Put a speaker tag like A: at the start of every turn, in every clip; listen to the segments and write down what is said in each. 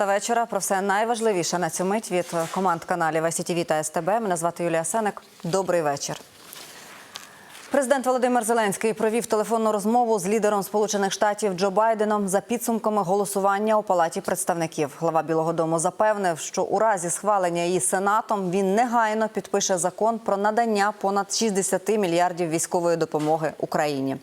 A: Та вечора про все найважливіше на цю мить від команд каналів СІТВ та СТБ. Мене звати Юлія Сеник. Добрий вечір. Президент Володимир Зеленський провів телефонну розмову з лідером Сполучених Штатів Джо Байденом за підсумками голосування у Палаті представників. Глава Білого Дому запевнив, що у разі схвалення її сенатом він негайно підпише закон про надання понад 60 мільярдів військової допомоги Україні.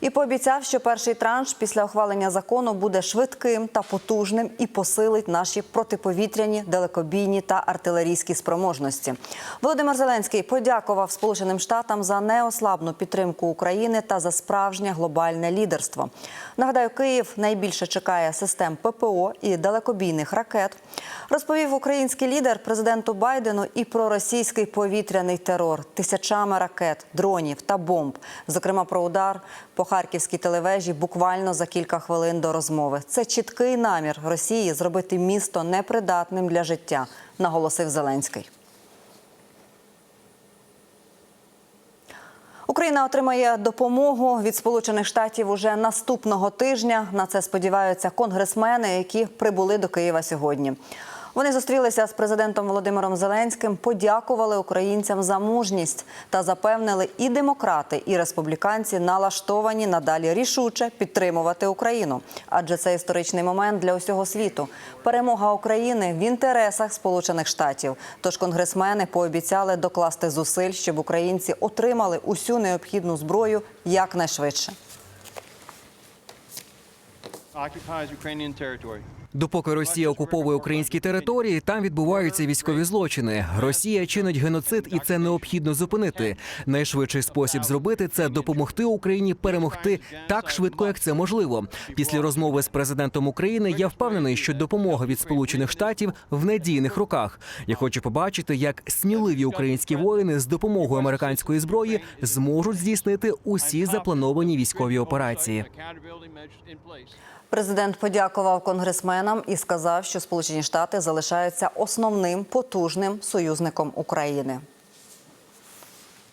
A: І пообіцяв, що перший транш після ухвалення закону буде швидким та потужним і посилить наші протиповітряні, далекобійні та артилерійські спроможності. Володимир Зеленський подякував Сполученим Штатам за неослабну підтримку України та за справжнє глобальне лідерство. Нагадаю, Київ найбільше чекає систем ППО і далекобійних ракет. Розповів український лідер президенту Байдену і про російський повітряний терор тисячами ракет, дронів та бомб, зокрема про удар по харківській телевежі буквально за кілька хвилин до розмови. Це чіткий намір Росії зробити місто непридатним для життя, наголосив Зеленський. Україна отримає допомогу від Сполучених Штатів уже наступного тижня. На це сподіваються конгресмени, які прибули до Києва сьогодні. Вони зустрілися з президентом Володимиром Зеленським, подякували українцям за мужність та запевнили, і демократи, і республіканці налаштовані надалі рішуче підтримувати Україну. Адже це історичний момент для усього світу. Перемога України в інтересах Сполучених Штатів. Тож конгресмени пообіцяли докласти зусиль, щоб українці отримали усю необхідну зброю якнайшвидше.
B: occupies Ukrainian territory.
C: Допоки Росія окуповує українські території, там відбуваються військові злочини. Росія чинить геноцид, і це необхідно зупинити. Найшвидший спосіб зробити це допомогти Україні перемогти так швидко, як це можливо. Після розмови з президентом України я впевнений, що допомога від Сполучених Штатів в надійних руках. Я хочу побачити, як сміливі українські воїни з допомогою американської зброї зможуть здійснити усі заплановані військові операції.
A: Президент подякував конгресменам і сказав, що Сполучені Штати залишаються основним потужним союзником України.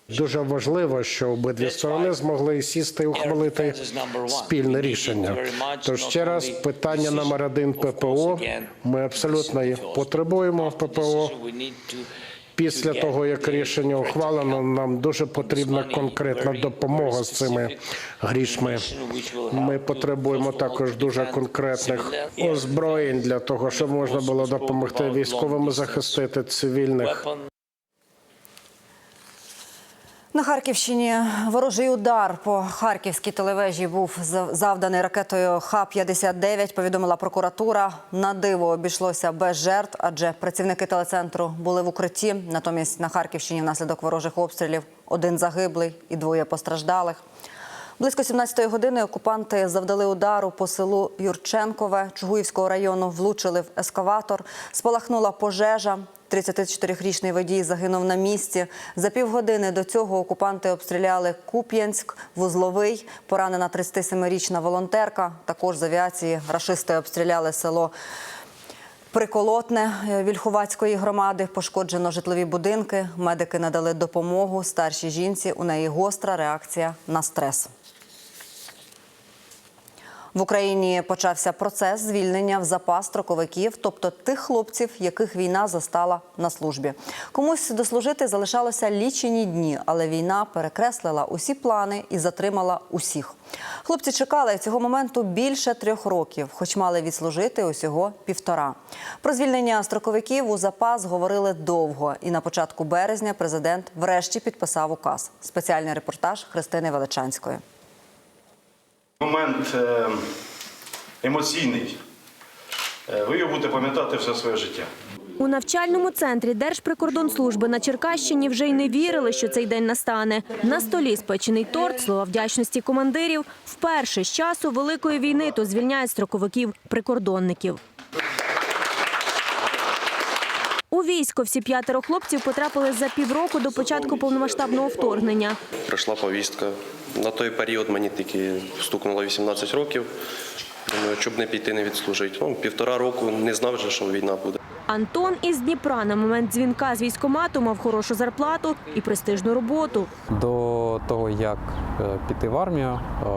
D: Дуже важливо, що обидві сторони змогли сісти і ухвалити спільне рішення. Тож ще раз питання номер один ППО. Ми абсолютно потребуємо ППО. Після того як рішення ухвалено, нам дуже потрібна конкретна допомога з цими грішми. Ми потребуємо також дуже конкретних озброєнь для того, щоб можна було допомогти військовим захистити цивільних.
A: На Харківщині ворожий удар по харківській телевежі був завданий ракетою Х-59, повідомила прокуратура. На диво обійшлося без жертв, адже працівники телецентру були в укритті. Натомість на Харківщині внаслідок ворожих обстрілів один загиблий і двоє постраждалих. Близько 17-ї години окупанти завдали удару по селу Юрченкове Чугуївського району, влучили в ескаватор, спалахнула пожежа. 34-річний водій загинув на місці. За півгодини до цього окупанти обстріляли Куп'янськ, Вузловий, поранена 37-річна волонтерка. Також з авіації рашисти обстріляли село Приколотне Вільховацької громади пошкоджено житлові будинки. Медики надали допомогу старшій жінці. У неї гостра реакція на стрес. В Україні почався процес звільнення в запас строковиків, тобто тих хлопців, яких війна застала на службі. Комусь дослужити залишалося лічені дні, але війна перекреслила усі плани і затримала усіх. Хлопці чекали цього моменту більше трьох років, хоч мали відслужити усього півтора. Про звільнення строковиків у запас говорили довго, і на початку березня президент врешті підписав указ. Спеціальний репортаж Христини Величанської.
E: Момент е, емоційний. Е, Ви його будете пам'ятати все своє життя.
F: У навчальному центрі Держприкордонслужби на Черкащині вже й не вірили, що цей день настане. На столі спечений торт, слова вдячності командирів. Вперше з часу Великої війни то звільняють строковиків-прикордонників. У військо всі п'ятеро хлопців потрапили за півроку до початку повномасштабного вторгнення.
G: Прийшла повістка. На той період мені тільки стукнуло 18 років. Думаю, щоб не піти, не відслужити. Ну, півтора року не знав вже, що війна буде.
F: Антон із Дніпра на момент дзвінка з військкомату мав хорошу зарплату і престижну роботу.
H: До того, як піти в армію, е,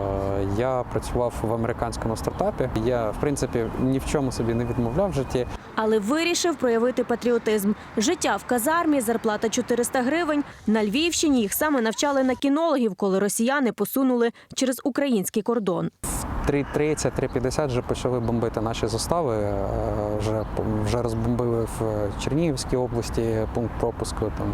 H: я працював в американському стартапі. Я, в принципі, ні в чому собі не відмовляв в житті.
F: Але вирішив проявити патріотизм. Життя в казармі, зарплата 400 гривень. На Львівщині їх саме навчали на кінологів, коли росіяни посунули через український кордон.
H: 3.30, 3.50 вже почали бомбити наші застави. е, Вже, вже розбомбили в Чернігівській області пункт пропуску, там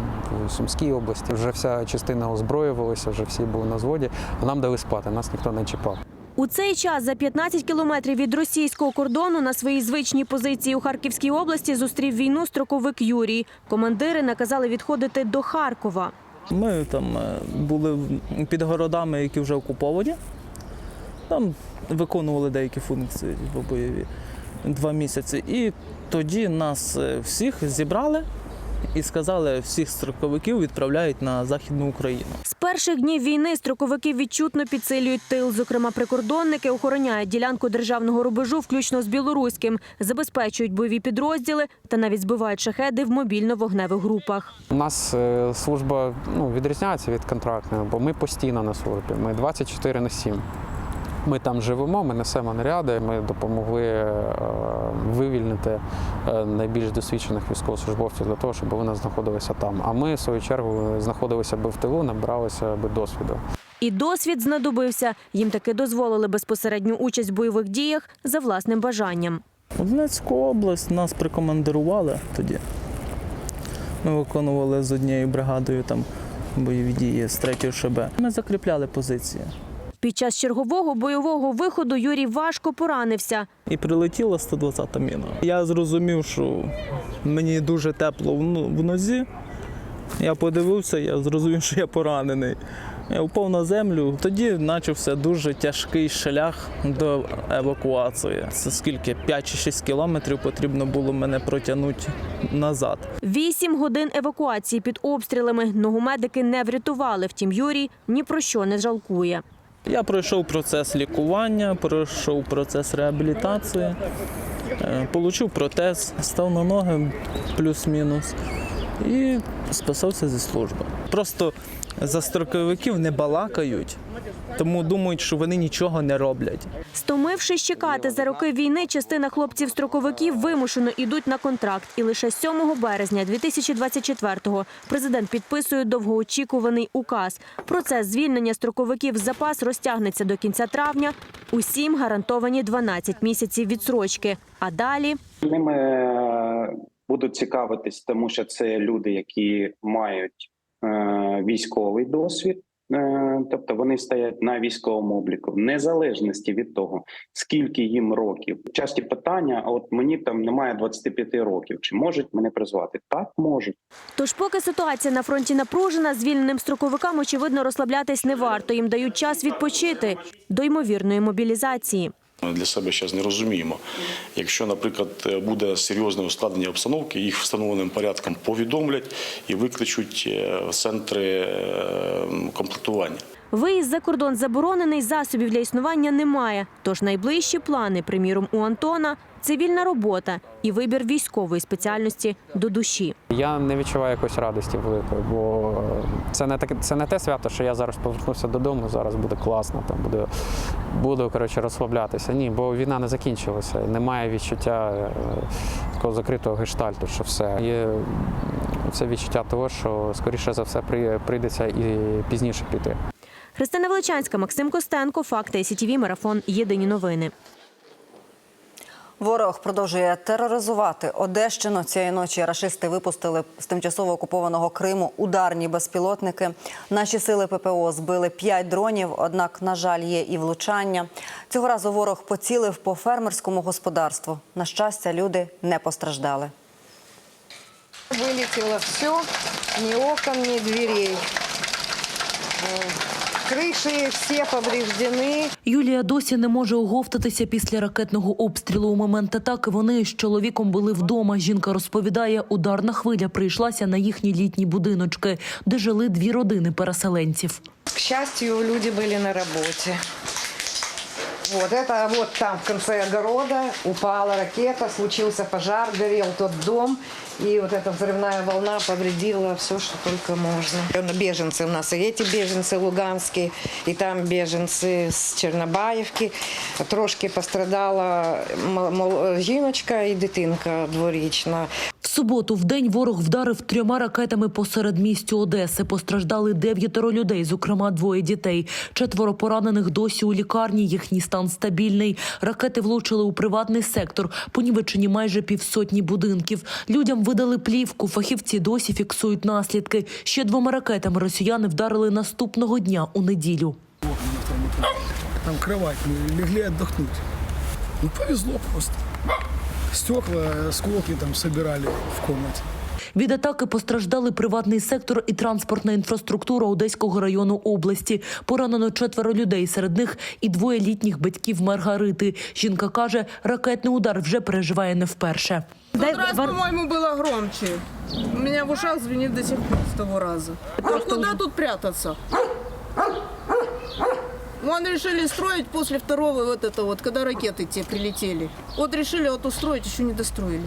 H: в Сумській області. Вже вся частина озброювалася, вже всі були на зводі, а нам дали спати, нас ніхто не чіпав.
F: У цей час за 15 кілометрів від російського кордону на своїй звичній позиції у Харківській області зустрів війну строковик Юрій. Командири наказали відходити до Харкова.
I: Ми там е, були під городами, які вже окуповані. Там виконували деякі функції бойові два місяці. І тоді нас е, всіх зібрали і сказали, всіх строковиків відправляють на Західну Україну.
F: З перших днів війни строковики відчутно підсилюють тил. Зокрема, прикордонники охороняють ділянку державного рубежу, включно з білоруським, забезпечують бойові підрозділи та навіть збивають шахеди в мобільно-вогневих групах.
H: У нас е, служба ну, відрізняється від контрактної, бо ми постійно на службі. Ми 24 на 7. Ми там живемо, ми несемо наряди. Ми допомогли е, вивільнити е, найбільш досвідчених військовослужбовців для того, щоб вони знаходилися там. А ми, в свою чергу, знаходилися би в тилу, набиралися би досвіду.
F: І досвід знадобився. Їм таки дозволили безпосередню участь в бойових діях за власним бажанням.
I: У Донецьку область нас прикомандирували тоді. Ми виконували з однією бригадою там бойові дії з 3 ШБ. Ми закріпляли позиції.
F: Під час чергового бойового виходу Юрій важко поранився.
I: І прилетіла 120-та міна. Я зрозумів, що мені дуже тепло в ну- нозі. Я подивився, я зрозумів, що я поранений. Я впав на землю. Тоді почався дуже тяжкий шлях до евакуації. Це скільки 5 чи 6 кілометрів потрібно було мене протягнути назад.
F: Вісім годин евакуації під обстрілами. Ногу медики не врятували. Втім, Юрій ні про що не жалкує.
I: Я пройшов процес лікування, пройшов процес реабілітації, е, отримав протез, став на ноги плюс-мінус і списався зі служби. Просто за строковиків не балакають, тому думають, що вони нічого не роблять.
F: Стомившись чекати за роки війни, частина хлопців-строковиків вимушено йдуть на контракт. І лише 7 березня 2024-го президент підписує довгоочікуваний указ. Процес звільнення строковиків з запас розтягнеться до кінця травня. Усім гарантовані 12 місяців відсрочки. А далі
J: Ними е, будуть цікавитись, тому що це люди, які мають е, військовий досвід. Е, Тобто вони стоять на військовому обліку, в незалежності від того, скільки їм років. Часті питання: от мені там немає 25 років, чи можуть мене призвати? Так можуть.
F: Тож, поки ситуація на фронті напружена, звільненим строковикам очевидно розслаблятись не варто. Їм дають час відпочити до ймовірної мобілізації.
K: Для себе зараз не розуміємо. Якщо, наприклад, буде серйозне ускладнення обстановки, їх встановленим порядком повідомлять і викличуть е, в центри е, комплектування.
F: Виїзд за кордон заборонений, засобів для існування немає. Тож найближчі плани, приміром, у Антона цивільна робота і вибір військової спеціальності до душі.
H: Я не відчуваю якоїсь радості великої, бо це не таке, це не те свято, що я зараз повернувся додому, зараз буде класно, там буде буду коротше розслаблятися. Ні, бо війна не закінчилася. Немає відчуття е, такого закритого гештальту, що все. Є це відчуття того, що скоріше за все при- прийдеться і пізніше піти.
F: Христина Величанська, Максим Костенко, Факти СІТВ, Марафон. Єдині новини.
A: Ворог продовжує тероризувати Одещину. Цієї ночі рашисти випустили з тимчасово окупованого Криму ударні безпілотники. Наші сили ППО збили п'ять дронів. Однак, на жаль, є і влучання. Цього разу ворог поцілив по фермерському господарству. На щастя, люди не постраждали
L: Вылетело все, ни окон, ни дверей. Э, Крыши все повреждены.
M: Юлія досі не може оговтатися після ракетного обстрілу. У момент атаки вони з чоловіком були вдома. Жінка розповідає, ударна хвиля прийшлася на їхні літні будиночки, де жили дві родини переселенців.
L: К счастью, люди были на работе. Вот это вот там в конце огорода упала ракета, случился пожар, горел тот дом. И вот эта взрывная волна повредила все, что только можно. Беженцы у нас и эти беженцы луганские, и там беженцы с Чернобаївки. Трошки пострадала м- мол- жіночка і дитинка дворічна.
M: Суботу в день ворог вдарив трьома ракетами посеред містю Одеси. Постраждали дев'ятеро людей, зокрема двоє дітей. Четверо поранених досі у лікарні. Їхній стан стабільний. Ракети влучили у приватний сектор. Понівечені майже півсотні будинків. Людям видали плівку. Фахівці досі фіксують наслідки. Ще двома ракетами росіяни вдарили наступного дня у неділю.
I: Там кровать, мы легли отдохнуть. Ну, повезло просто. Стекла, осколки там собирали в комнате.
M: Від атаки постраждали приватний сектор і транспортна інфраструктура Одеського району області. Поранено четверо людей, серед них і двоє літніх батьків Маргарити. Жінка каже, ракетний удар вже переживає не вперше.
L: Тот раз, по-моему, было громче. У меня в ушах звенит до сих пор с того раза. А куда тут прятаться? Вон решили строить после второго вот это вот, когда ракеты те прилетели. Вот решили вот устроить, еще не достроили.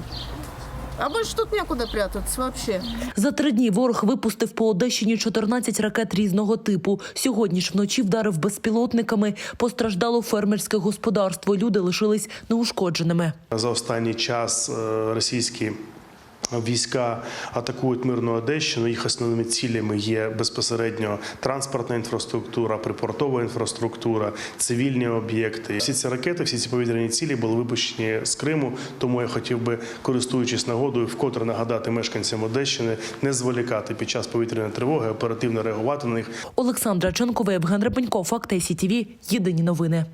L: А больше тут некуда прятаться вообще.
M: За три дні ворог випустив по Одещині 14 ракет різного типу. Сьогодні ж вночі вдарив безпілотниками. Постраждало фермерське господарство. Люди лишились неушкодженими.
N: За останній час е, російські війська атакують мирну Одещину. Їх основними цілями є безпосередньо транспортна інфраструктура, припортова інфраструктура, цивільні об'єкти. Всі ці ракети, всі ці повітряні цілі були випущені з Криму. Тому я хотів би, користуючись нагодою, вкотре нагадати мешканцям Одещини не зволікати під час повітряної тривоги, оперативно реагувати на них.
M: Олександра Ченкова, Євген Репенько, Факти СІТІВІ. Єдині новини.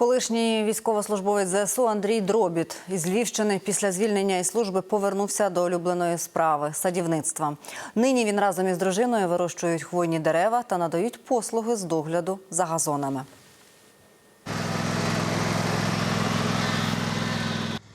A: Колишній військовослужбовець ЗСУ Андрій Дробіт із Львівщини після звільнення із служби повернувся до улюбленої справи садівництва. Нині він разом із дружиною вирощують хвойні дерева та надають послуги з догляду за газонами.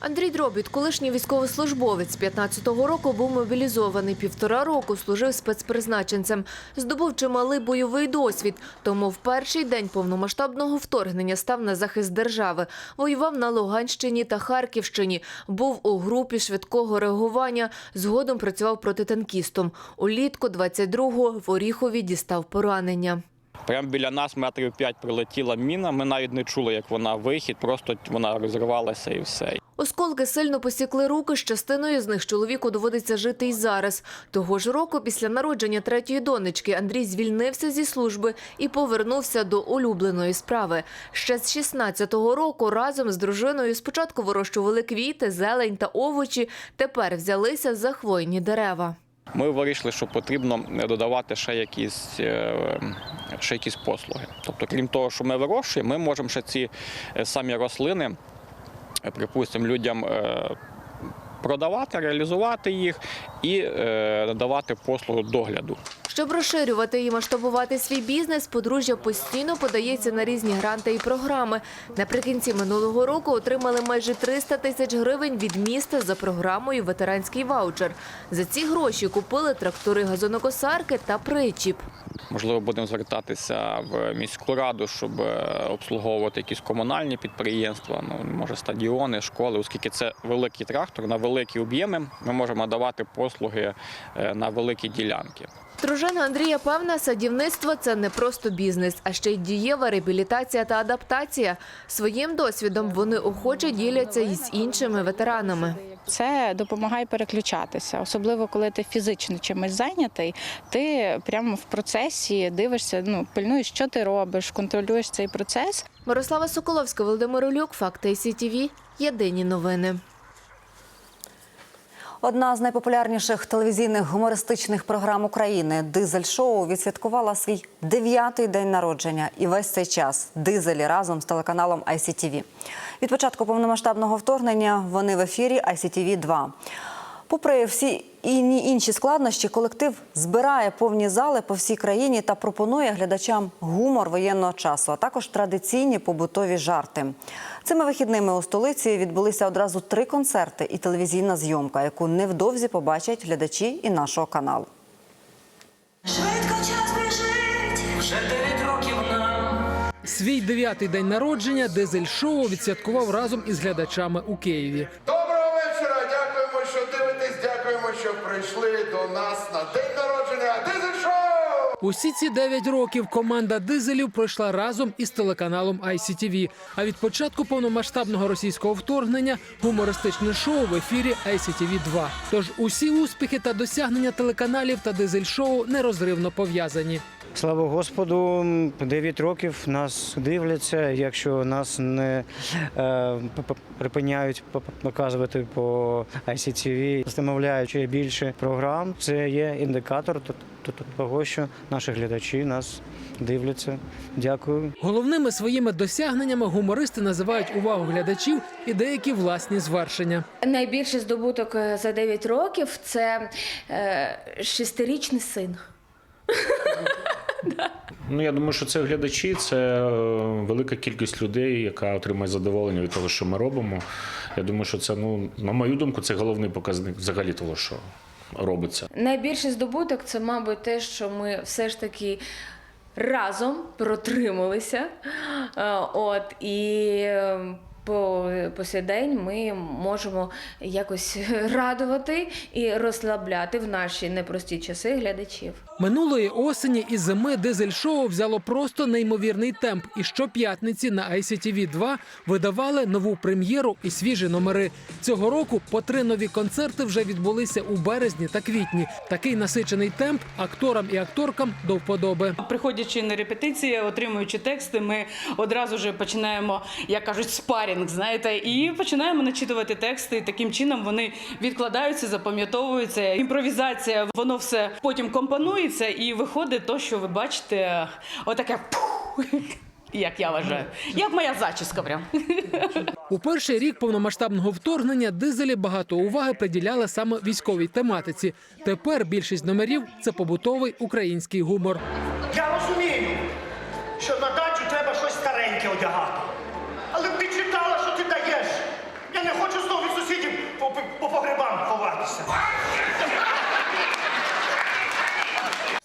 O: Андрій Дробіт, колишній військовослужбовець, з 15-го року був мобілізований. Півтора року служив спецпризначенцем. Здобув чималий бойовий досвід. Тому в перший день повномасштабного вторгнення став на захист держави. Воював на Луганщині та Харківщині. Був у групі швидкого реагування. Згодом працював протитанкістом. Улітку 22-го в Оріхові дістав поранення.
P: Прямо біля нас метрів п'ять прилетіла міна. Ми навіть не чули, як вона вихід, просто вона розривалася і все.
O: Осколки сильно посікли руки, з частиною з них чоловіку доводиться жити й зараз. Того ж року, після народження третьої донечки, Андрій звільнився зі служби і повернувся до улюбленої справи. Ще з 16-го року разом з дружиною спочатку вирощували квіти, зелень та овочі, тепер взялися за хвойні дерева.
P: Ми вирішили, що потрібно додавати ще якісь, е, ще якісь послуги. Тобто, крім того, що ми вирощуємо, ми можемо ще ці е, самі рослини, е, припустимо, людям продавати, реалізувати їх і надавати послугу догляду.
O: Щоб розширювати і масштабувати свій бізнес, подружжя постійно подається на різні гранти і програми. Наприкінці минулого року отримали майже 300 тисяч гривень від міста за програмою Ветеранський ваучер. За ці гроші купили трактори газонокосарки та причіп.
P: Можливо, будемо звертатися в міську раду, щоб е, обслуговувати якісь комунальні підприємства, ну може стадіони, школи, оскільки це великий трактор на великі об'єми. Ми можемо давати послуги е, на великі ділянки.
O: Дружина Андрія певна, садівництво це не просто бізнес, а ще й дієва реабілітація та адаптація. Своїм досвідом вони охоче діляться із іншими ветеранами.
Q: Це допомагає переключатися, особливо коли ти фізично чимось зайнятий. Ти прямо в процесі дивишся, ну пильнуєш, що ти робиш, контролюєш цей процес.
O: Мирослава Соколовська, Володимир Олюк, Факти СІТІВІ. Єдині новини.
A: Одна з найпопулярніших телевізійних гумористичних програм України Дизель-шоу відсвяткувала свій дев'ятий день народження. І весь цей час дизелі разом з телеканалом ICTV. Від початку повномасштабного вторгнення вони в ефірі ICTV 2 Попри всі іні- інші складнощі, колектив збирає повні зали по всій країні та пропонує глядачам гумор воєнного часу, а також традиційні побутові жарти. Цими вихідними у столиці відбулися одразу три концерти і телевізійна зйомка, яку невдовзі побачать глядачі і нашого каналу. Швидко час біжить.
R: Свій дев'ятий день народження дизель шоу відсвяткував разом із глядачами у Києві.
S: Прийшли до нас на день народження Дизель Шоу!
R: Усі ці 9 років команда дизелів пройшла разом із телеканалом ICTV. А від початку повномасштабного російського вторгнення гумористичне шоу в ефірі ICTV 2 Тож усі успіхи та досягнення телеканалів та дизель шоу нерозривно пов'язані.
T: Слава Господу, 9 років нас дивляться. Якщо нас не е, припиняють показувати по ICTV, встановляючи більше програм, це є індикатор того, що наші глядачі нас дивляться. Дякую.
R: Головними своїми досягненнями гумористи називають увагу глядачів і деякі власні звершення.
U: Найбільший здобуток е, за 9 років це е, шестирічний син.
V: Ну я думаю, що це глядачі, це е, велика кількість людей, яка отримає задоволення від того, що ми робимо. Я думаю, що це, ну, на мою думку, це головний показник взагалі того, що робиться.
U: Найбільший здобуток це, мабуть, те, що ми все ж таки разом протрималися. Е, От і е, по, по сей день ми можемо якось радувати і розслабляти в наші непрості часи глядачів.
R: Минулої осені і зими дизель шоу взяло просто неймовірний темп. І щоп'ятниці на ICTV 2 видавали нову прем'єру і свіжі номери. Цього року по три нові концерти вже відбулися у березні та квітні. Такий насичений темп акторам і акторкам до вподоби.
W: Приходячи на репетиції, отримуючи тексти, ми одразу ж починаємо, як кажуть, спарінг, знаєте, і починаємо начитувати тексти. Таким чином вони відкладаються, запам'ятовуються. Імпровізація, воно все потім компонується і виходить то, що ви бачите, отаке. Як я вважаю, як моя зачіска, прям.
R: У перший рік повномасштабного вторгнення дизелі багато уваги приділяли саме військовій тематиці. Тепер більшість номерів це побутовий український гумор.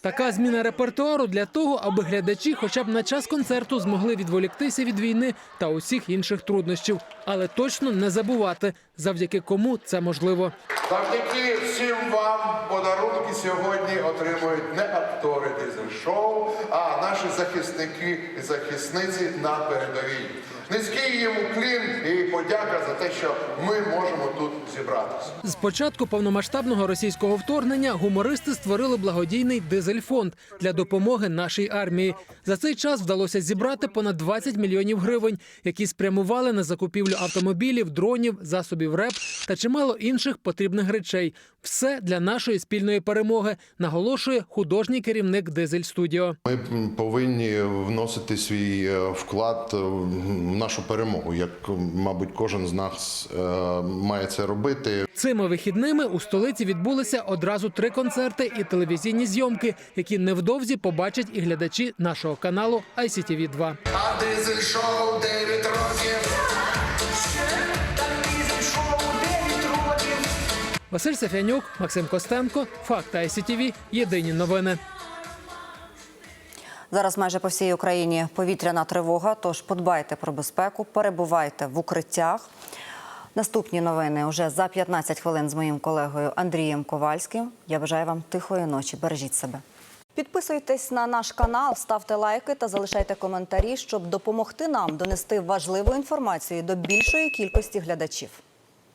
R: Така зміна репертуару для того, аби глядачі, хоча б на час концерту, змогли відволіктися від війни та усіх інших труднощів, але точно не забувати, завдяки кому це можливо.
S: Завдяки всім вам подарунки сьогодні отримують не актори дизель-шоу, а наші захисники і захисниці на передовій. Низький їм уклін і подяка за те, що ми можемо тут зібратися.
R: З початку повномасштабного російського вторгнення гумористи створили благодійний дизель-фонд для допомоги нашій армії. За цей час вдалося зібрати понад 20 мільйонів гривень, які спрямували на закупівлю автомобілів, дронів, засобів РЕП та чимало інших потрібних речей. Все для нашої спільної перемоги, наголошує художній керівник Дизель Студіо.
X: Ми повинні вносити свій е, вклад в нашу перемогу, як, мабуть, кожен з нас е, має це робити.
R: Цими вихідними у столиці відбулися одразу три концерти і телевізійні зйомки, які невдовзі побачать і глядачі нашого каналу ICTV 2
S: А дизель-шоу 9 років.
R: Василь Сафянюк, Максим Костенко, Факт ICTV, Єдині новини.
A: Зараз майже по всій Україні повітряна тривога. Тож подбайте про безпеку, перебувайте в укриттях. Наступні новини уже за 15 хвилин з моїм колегою Андрієм Ковальським. Я бажаю вам тихої ночі. Бережіть себе. Підписуйтесь на наш канал, ставте лайки та залишайте коментарі, щоб допомогти нам донести важливу інформацію до більшої кількості глядачів.